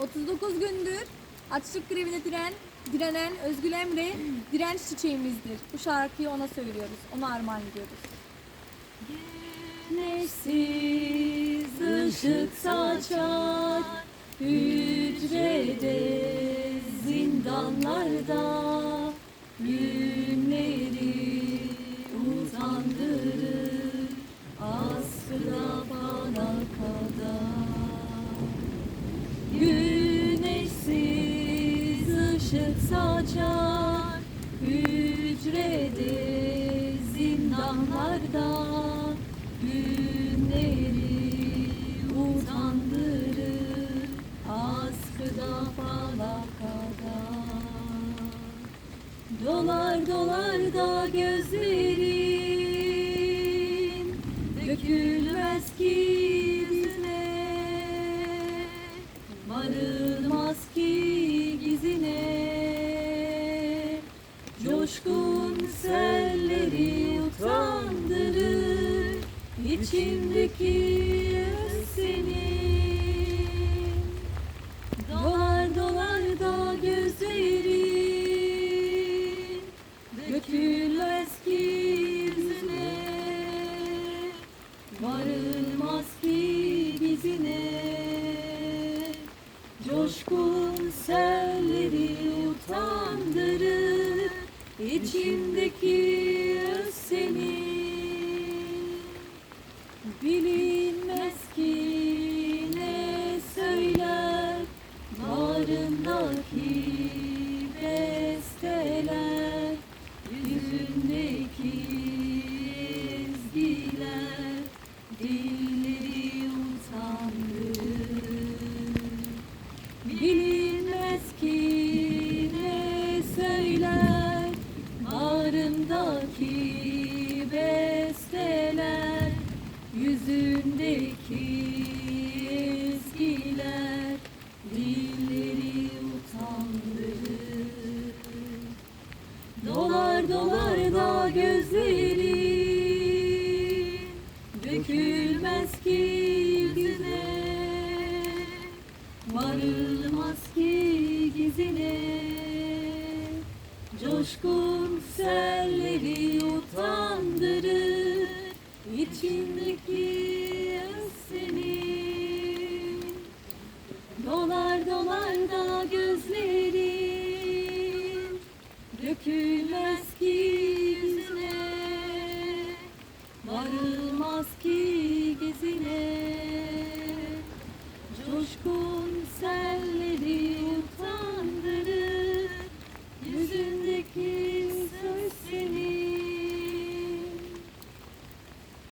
39 gündür açlık grevine diren, direnen Özgül Emre direnç çiçeğimizdir. Bu şarkıyı ona söylüyoruz. Ona armağan ediyoruz. Güneşsiz ışık saçar hücrede zindanlarda günleri ışık saçar hücrede zindanlarda günleri utandırır askıda falakada. Dolar dolar da gözlerin dökülmez ki Coşkun selleri utandırır. İçimdeki öz senin Dolar dolar da gözlerin Dökülmez ki yüzüne Varılmaz ki dizine. Coşkun selleri utandırır içimdeki öz senin Bilinmez ki ne söyler Bağrındaki besteler Yüzündeki ezgiler Dilleri Bağrındaki besteler Yüzündeki ezgiler Dilleri utandırır Dolar dolar da gözlerin Coşkun selleri utandırır İçindeki öz senin Dolar dolar